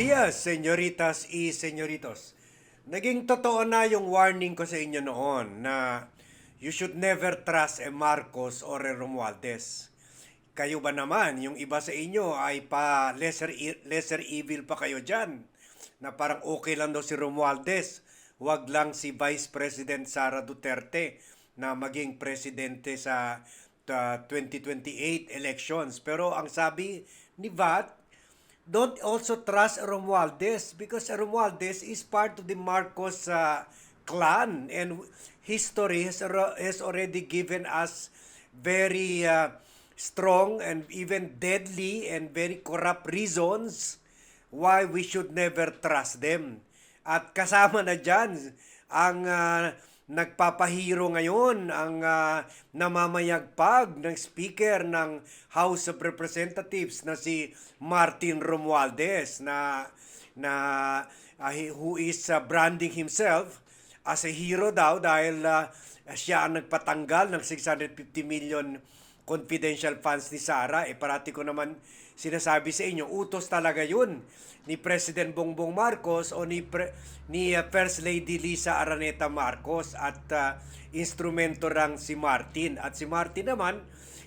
Dias, señoritas y señoritos. Naging totoo na yung warning ko sa inyo noon na you should never trust a Marcos or a Romualdez. Kayo ba naman, yung iba sa inyo ay pa lesser, lesser evil pa kayo dyan? Na parang okay lang daw si Romualdez, wag lang si Vice President Sara Duterte na maging presidente sa uh, 2028 elections. Pero ang sabi ni VAT, don't also trust Romualdez because Romualdez is part of the Marcos uh, clan and history has, has already given us very uh, strong and even deadly and very corrupt reasons why we should never trust them. At kasama na dyan ang uh, nagpapahiro ngayon, ang uh, namamayagpag ng Speaker ng House of Representatives na si Martin Romualdez na na uh, who is uh, branding himself as a hero daw dahil uh, siya ang nagpatanggal ng 650 million confidential funds ni Sara. Eh parati ko naman sinasabi sa inyo, utos talaga yun ni President Bongbong Marcos o ni, Pre- ni uh, First Lady Lisa Araneta Marcos at uh, instrumento rang si Martin. At si Martin naman,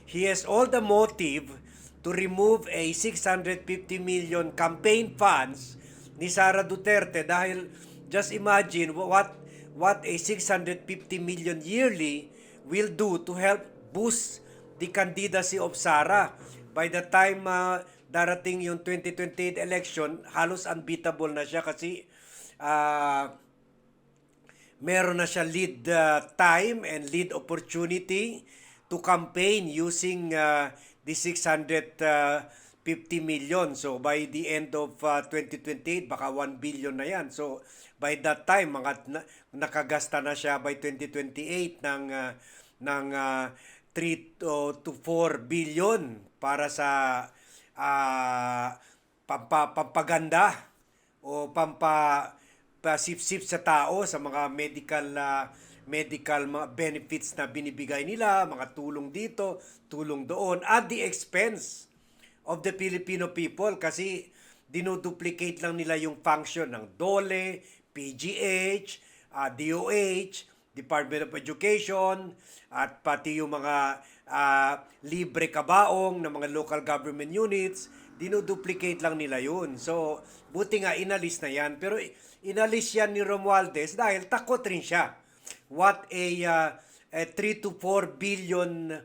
he has all the motive to remove a 650 million campaign funds ni Sara Duterte dahil just imagine what what a 650 million yearly will do to help boost the candidacy of Sara. By the time uh, darating yung 2028 election, halos unbeatable na siya kasi uh, meron na siya lead uh, time and lead opportunity to campaign using uh, the 650 million. So by the end of uh, 2028, baka 1 billion na yan. So by that time, mga na- nakagasta na siya by 2028 ng uh, ng uh, 3 to, to 4 billion para sa uh, pampa, pampaganda o pampa pasipsip sa tao sa mga medical ah, medical mga benefits na binibigay nila, mga tulong dito, tulong doon at the expense of the Filipino people kasi dinoduplicate lang nila yung function ng DOLE, PGH, ah, DOH, Department of Education, at pati yung mga ah, libre kabaong ng mga local government units, dinoduplicate lang nila yun. So, buti nga inalis na yan. Pero inalis yan ni Romualdez dahil takot rin siya. What a, uh, a 3 to 4 billion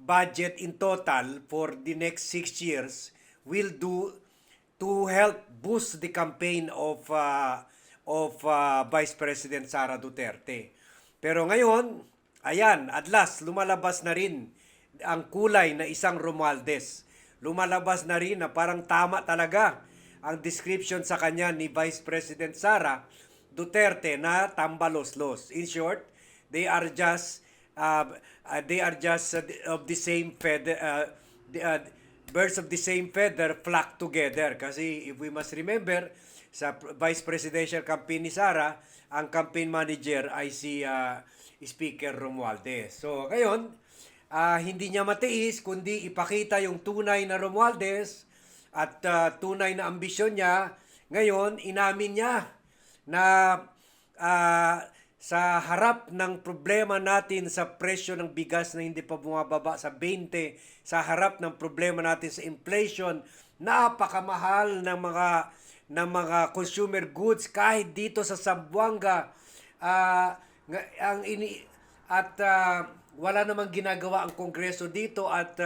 budget in total for the next 6 years will do to help boost the campaign of uh, of uh, Vice President Sara Duterte. Pero ngayon, ayan, at last lumalabas na rin ang kulay na isang Romualdez. Lumalabas na rin na parang tama talaga ang description sa kanya ni Vice President Sara Duterte na tambaloslos. In short, they are just uh, uh, they are just uh, of the same feather uh, the, uh, birds of the same feather flock together kasi if we must remember sa vice presidential campaign ni Sara ang campaign manager ay si uh, Speaker Romualdez. So ngayon, ah, hindi niya matiis kundi ipakita yung tunay na Romualdez at ah, tunay na ambisyon niya. Ngayon, inamin niya na ah, sa harap ng problema natin sa presyo ng bigas na hindi pa bumababa sa 20, sa harap ng problema natin sa inflation, napakamahal ng mga ng mga consumer goods kahit dito sa Zamboanga nga- ang ini at ah, wala namang ginagawa ang kongreso dito at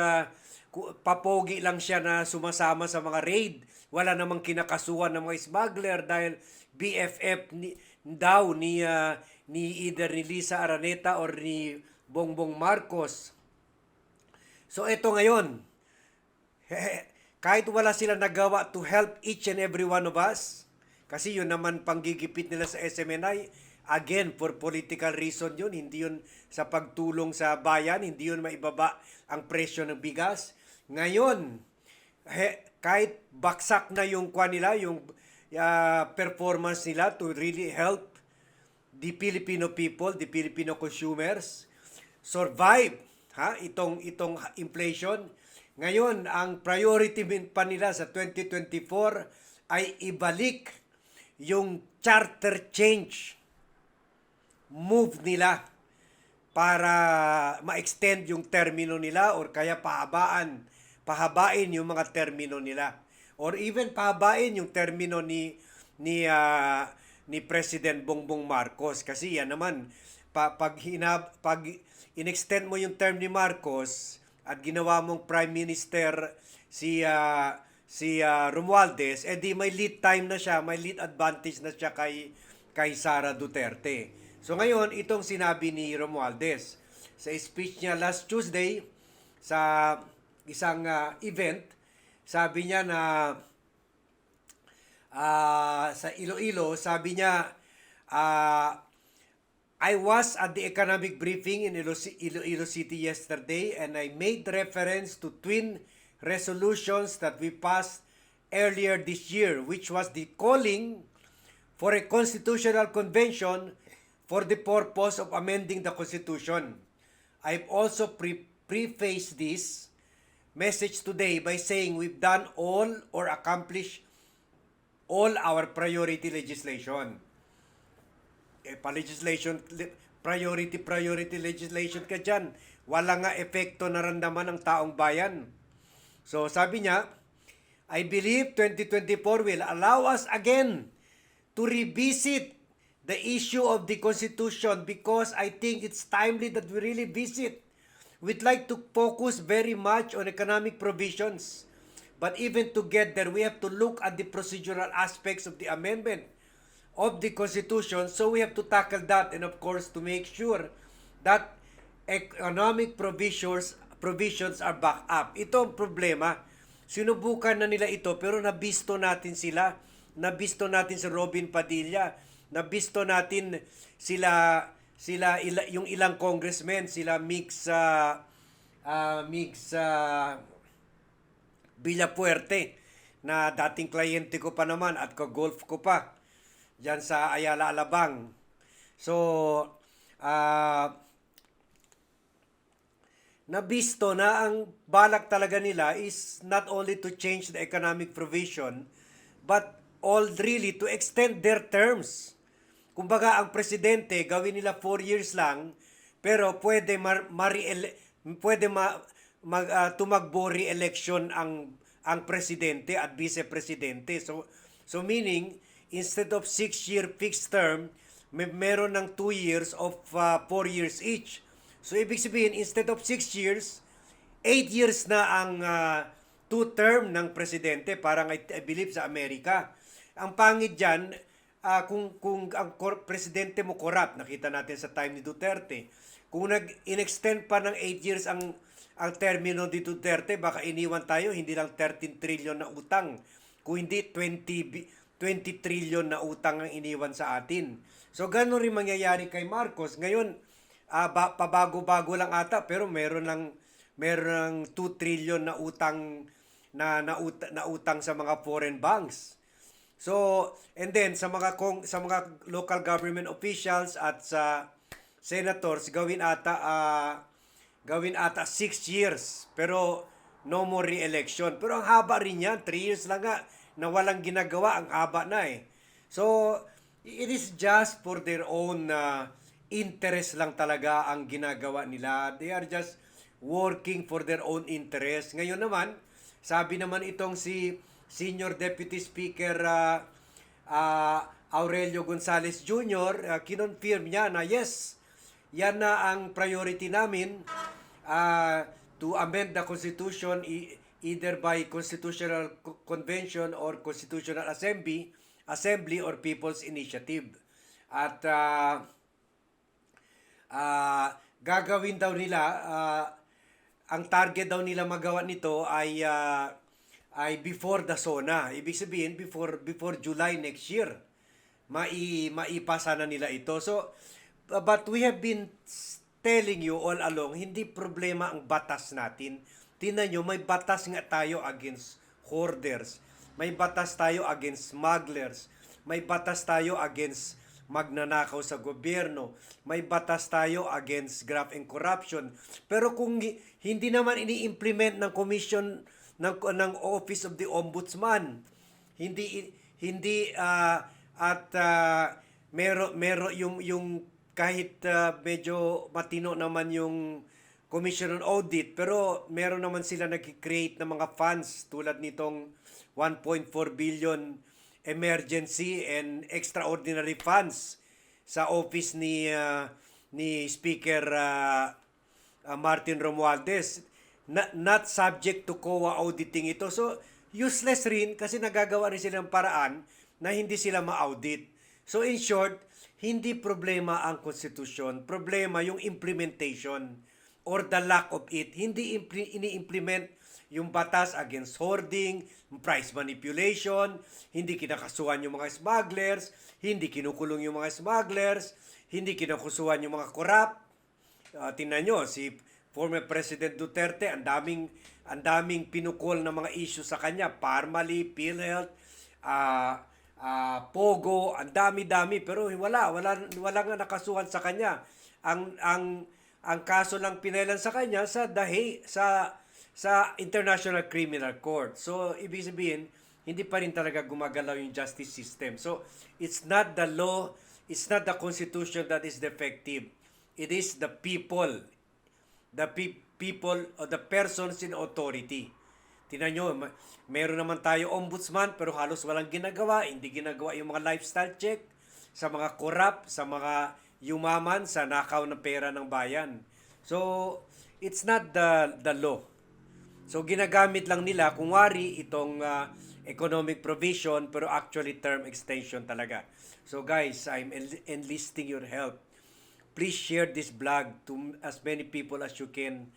ku- papogi lang siya na sumasama sa mga raid. Wala namang kinakasuhan ng mga smuggler dahil BFF ni, daw ni ah, ni either ni Lisa Araneta or ni Bongbong Marcos. So ito ngayon, kahit wala sila nagawa to help each and every one of us, kasi yun naman panggigipit nila sa SMNI, again, for political reason yun, hindi yun sa pagtulong sa bayan, hindi yun maibaba ang presyo ng bigas. Ngayon, he, kahit baksak na yung kwa nila, yung ah, performance nila to really help the Filipino people, the Filipino consumers survive ha itong itong inflation. Ngayon, ang priority pa nila sa 2024 ay ibalik yung charter change move nila para ma-extend yung termino nila or kaya pahabaan, pahabain yung mga termino nila. Or even pahabain yung termino ni ni ah, ni President Bongbong Marcos kasi yan naman pa, pag hinab, pag inextend mo yung term ni Marcos at ginawa mong Prime Minister si ah, si ah, Romualdez, edi may lead time na siya, may lead advantage na siya kay kay Sara Duterte. So ngayon, itong sinabi ni Romualdez sa speech niya last Tuesday sa isang ah, event, sabi niya na ah, sa Iloilo, sabi niya ah, I was at the economic briefing in Ilo- Iloilo City yesterday and I made reference to twin resolutions that we passed earlier this year, which was the calling for a constitutional convention for the purpose of amending the Constitution. I've also pre- prefaced this message today by saying we've done all or accomplished all our priority legislation eh, pa-legislation, priority, priority legislation ka dyan. Wala nga epekto naramdaman ng taong bayan. So sabi niya, I believe 2024 will allow us again to revisit the issue of the Constitution because I think it's timely that we really visit. We'd like to focus very much on economic provisions. But even to get there, we have to look at the procedural aspects of the amendment of the Constitution. So we have to tackle that and of course to make sure that economic provisions provisions are back up. Ito ang problema. Sinubukan na nila ito pero nabisto natin sila. Nabisto natin si Robin Padilla. Nabisto natin sila sila ila, yung ilang congressmen, sila Mix uh, uh, Mix uh, Villapuerte na dating kliyente ko pa naman at ka-golf ko pa diyan sa Ayala Alabang. So, ah nabisto na ang balak talaga nila is not only to change the economic provision, but all really to extend their terms. Kumbaga, ang presidente, gawin nila 4 years lang, pero pwede mar, mari- pwede ma, mag, ah, tumakbo re-election ang ang presidente at vice-presidente. So, so meaning, instead of 6-year fixed term, may meron ng 2 years of 4 years each. So, ibig sabihin, instead of 6 years, 8 years na ang ah, two term ng presidente, parang I, I believe sa Amerika. Ang pangit dyan, ah, kung, kung ang kor- presidente mo corrupt, nakita natin sa time ni Duterte, kung nag-inextend pa ng 8 years ang ang termino ni Duterte, baka iniwan tayo, hindi lang 13 trillion na utang, kung hindi 20, bi- 20 trillion na utang ang iniwan sa atin. So, gano'n rin mangyayari kay Marcos. Ngayon, ah, ba, pabago-bago lang ata, pero meron lang meron ng 2 trillion na utang na, na, ut- na utang sa mga foreign banks. So, and then sa mga kong sa mga local government officials at sa senators gawin ata ah, gawin ata 6 years pero no more re-election. Pero ang haba rin yan, 3 years lang nga na walang ginagawa, ang haba na eh. So, it is just for their own ah, interest lang talaga ang ginagawa nila. They are just working for their own interest. Ngayon naman, sabi naman itong si Senior Deputy Speaker ah, ah, Aurelio Gonzales Jr., uh, kinonfirm niya na yes, yan na ang priority namin ah, to amend the Constitution e- either by Constitutional Co- Convention or Constitutional Assembly, Assembly or People's Initiative. At ah, ah, gagawin daw nila ah, ang target daw nila magawa nito ay ah, ay before the SONA. Ibig sabihin before before July next year. Mai maipasa na nila ito. So uh, but we have been telling you all along hindi problema ang batas natin. Tingnan nyo, may batas nga tayo against hoarders. May batas tayo against smugglers. May batas tayo against magnanakaw sa gobyerno. May batas tayo against graft and corruption. Pero kung hi- hindi naman ini-implement ng commission ng, ng Office of the Ombudsman, hindi hindi ah, at uh, mero mero yung yung kahit ah, medyo matino naman yung Commission on Audit pero meron naman sila nag-create ng mga funds tulad nitong 1.4 billion emergency and extraordinary funds sa office ni ah, ni Speaker ah, ah, Martin Romualdez na, not subject to COA auditing ito. So, useless rin kasi nagagawa rin sila ng paraan na hindi sila ma-audit. So, in short, hindi problema ang konstitusyon. Problema yung implementation or the lack of it. Hindi impl- ini-implement yung batas against hoarding, price manipulation, hindi kinakasuhan yung mga smugglers, hindi kinukulong yung mga smugglers, hindi kinakasuhan yung mga corrupt, Uh, tingnan nyo, si former President Duterte, ang daming, ang daming pinukol na mga issue sa kanya. Parmali, PhilHealth, ah ah, Pogo, ang dami-dami. Pero wala, wala, wala nga nakasuhan sa kanya. Ang, ang, ang kaso lang pinailan sa kanya sa dahi, sa, sa International Criminal Court. So, ibig sabihin, hindi pa rin talaga gumagalaw yung justice system. So, it's not the law, it's not the constitution that is defective. It is the people, the pe- people or the persons in authority. Tingnan nyo, meron naman tayo ombudsman pero halos walang ginagawa, hindi ginagawa yung mga lifestyle check sa mga corrupt, sa mga yumaman, sa nakaw ng pera ng bayan. So, it's not the, the law. So ginagamit lang nila kung wari itong ah, economic provision pero actually term extension talaga. So guys, I'm enl- enlisting your help. Please share this vlog to as many people as you can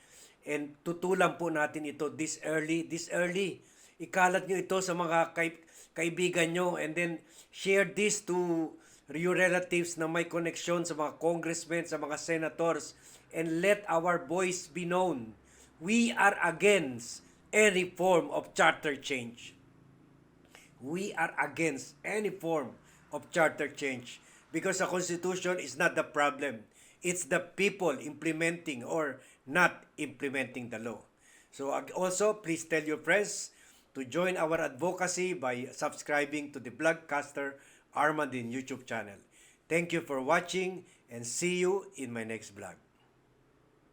and tutulan po natin ito this early, this early. Ikalat nyo ito sa mga kay- kaibigan nyo and then share this to your relatives na may connection sa mga congressmen, sa mga senators and let our voice be known. We are against any form of charter change. We are against any form of charter change because the Constitution is not the problem. It's the people implementing or not implementing the law. So also, please tell your friends to join our advocacy by subscribing to the Blogcaster Armandin YouTube channel. Thank you for watching and see you in my next vlog.